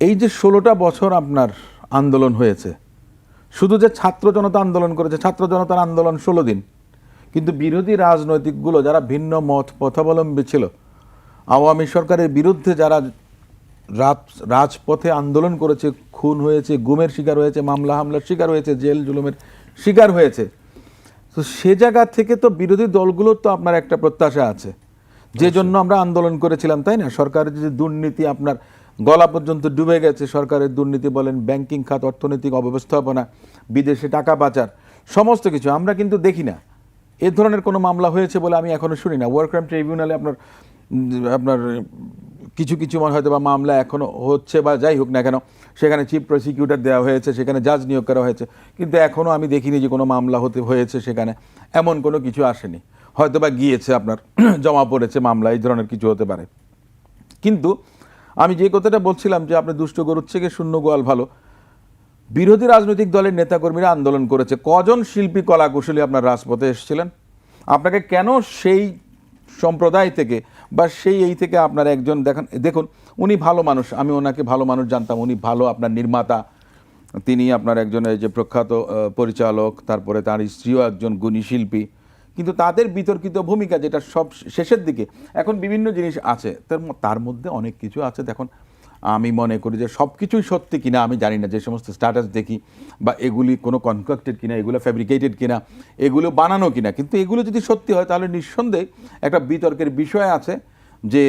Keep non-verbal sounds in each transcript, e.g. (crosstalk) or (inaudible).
এই যে ষোলোটা বছর আপনার আন্দোলন হয়েছে, শুধু যে ছাত্র জনতা আন্দোলন করেছে, ছাত্র জনতার আন্দোলন ষোলো দিন, কিন্তু বিরোধী রাজনৈতিকগুলো যারা ভিন্ন মত পথাবলম্বী ছিল, আওয়ামী সরকারের বিরুদ্ধে যারা রাজপথে আন্দোলন করেছে, খুন হয়েছে, গুমের শিকার হয়েছে, মামলা হামলার শিকার হয়েছে, জেল জুলুমের শিকার হয়েছে, তো সে জায়গা থেকে তো বিরোধী দলগুলোর তো আপনার একটা প্রত্যাশা আছে। যে জন্য আমরা আন্দোলন করেছিলাম, তাই না? সরকারের যে দুর্নীতি আপনার গলা পর্যন্ত ডুবে গেছে। সরকারের দুর্নীতি বলেন ব্যাংকিং খাত, অর্থনৈতিক অব্যবস্থাপনা, বিদেশে টাকা পাচার, সমস্ত কিছু। আমরা কিন্তু দেখি না। এ ধরনের কোনো মামলা হয়েছে বলে আমি এখনও শুনি না। ওয়ার ক্রাইম ট্রাইব্যুনালে আপনার আপনার কিছু কিছু মনে হয়তো বা মামলা এখনও হচ্ছে বা যাই হোক না কেন, সেখানে চিফ প্রসিকিউটর দেওয়া হয়েছে, সেখানে জাজ নিয়োগ করা হয়েছে। কিন্তু এখনও আমি দেখিনি যে কোনো মামলা হতে, হয়েছে সেখানে। এমন কোনো কিছু আসেনি। হয়তো বা গিয়েছে আপনার, (clears throat) জমা পড়েছে মামলা, এই ধরনের কিছু হতে পারে। কিন্তু আমি যে কথাটা বলছিলাম যে আপনি দুষ্ট গরুর থেকে শূন্য গোয়াল ভালো, বিরোধী রাজনৈতিক দলের নেতাকর্মীরা আন্দোলন করেছে। কজন শিল্পী কলাকুশলী আপনার রাজপথে এসেছিলেন? আপনাকে কেন সেই সম্প্রদায় থেকে বা সেই এই থেকে আপনার একজন দেখেন? দেখুন, উনি ভালো মানুষ, আমি ওনাকে ভালো মানুষ জানতাম। উনি ভালো আপনার নির্মাতা। তিনি আপনার একজন যে প্রখ্যাত পরিচালক, তারপরে তার স্ত্রীও একজন গুণী শিল্পী। কিন্তু তাদের বিতর্কিত ভূমিকা যেটা সব শেষের দিকে, এখন বিভিন্ন জিনিস আছে। তার মধ্যে অনেক কিছু আছে। দেখুন, আমি মনে করি যে সব কিছুই সত্যি কিনা, আমি জানি না, যে সমস্ত স্ট্যাটাস দেখি বা এগুলি কোনো কনকাক্টেড কিনা, এগুলো ফ্যাব্রিকেটেড কিনা, এগুলো বানানো কিনা, কিন্তু এগুলো যদি সত্যি হয়, তাহলে নিঃসন্দেহে একটা বিতর্কের বিষয় আছে যে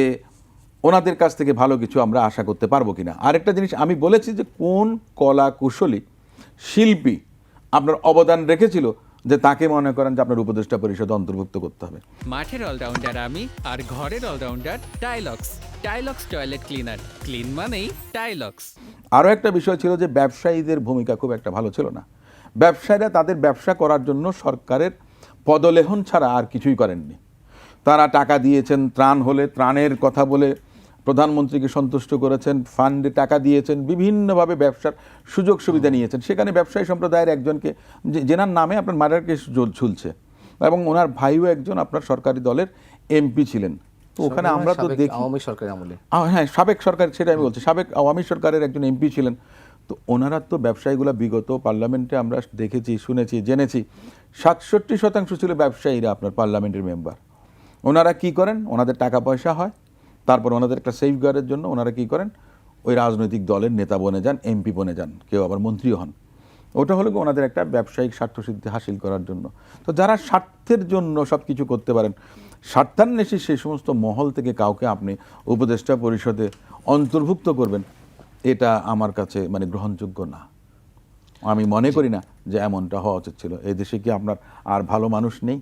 ওনাদের কাছ থেকে ভালো কিছু আমরা আশা করতে পারব কিনা। আরেকটা জিনিস, আমি বলেছি যে কোন কলা কুশলী শিল্পী আপনার অবদান রেখেছিল যে তাকে মনে করেন যে আপনার উপদেষ্টা পরিষদ অন্তর্ভুক্ত করতে হবে। মাঠের অলরাউন্ডার আমি আর ঘরের allrounder Tilex Tilex toilet cleaner. Clean মানেই টাইলক্স আরও একটা বিষয় ছিল যে ব্যবসায়ীদের ভূমিকা খুব একটা ভালো ছিল না। ব্যবসায়ীরা তাদের ব্যবসা করার জন্য সরকারের পদলেহন ছাড়া আর কিছুই করেননি। তারা টাকা দিয়েছেন ত্রাণ হলে ত্রাণের কথা বলে প্রধানমন্ত্রীকে সন্তুষ্ট করেছেন ফান্ডে টাকা দিয়েছেন বিভিন্নভাবে ব্যবসার সুযোগ সুবিধা নিয়েছেন। সেখানে ব্যবসায়ী সম্প্রদায়ের একজনকে যে- যেনার নামে আপনার মার্ডার কেস ঝুল- ঝুলছে এবং ওনার ভাইও একজন আপনার সরকারি দলের এমপি ছিলেন। তো ওখানে আমরা তো দেখি আওয়ামী সরকারের আমলে। হ্যাঁ সাবেক সরকার সেটা আমি বলছি সাবেক আওয়ামী সরকারের একজন এমপি ছিলেন। তো ওনারা তো ব্যবসায়ীগুলো বিগত পার্লামেন্টে আমরা দেখেছি শুনেছি জেনেছি। সাতষট্টি শতাংশ ছিল ব্যবসায়ীরা আপনার পার্লামেন্টের মেম্বার। ওনারা কি করেন? ওনাদের টাকা পয়সা হয় তারপর ওনাদের একটা সেফগার্ডের জন্য ওনারা কী করেন? ওই রাজনৈতিক দলের নেতা বনে যান এমপি বনে যান, কেউ আবার মন্ত্রীও হন। ওটা হলো ওনাদের একটা ব্যবসায়িক স্বার্থসিদ্ধি হাসিল করার জন্য। তো যারা স্বার্থের জন্য সব কিছু করতে পারেন, স্বার্থান্বেষী সেই সমস্ত মহল থেকে কাউকে আপনি উপদেষ্টা পরিষদে অন্তর্ভুক্ত করবেন, এটা আমার কাছে মানে গ্রহণযোগ্য না। আমি মনে করি না যে এমনটা হওয়া উচিত ছিল। এই দেশে কি আপনার আর ভালো মানুষ নেই?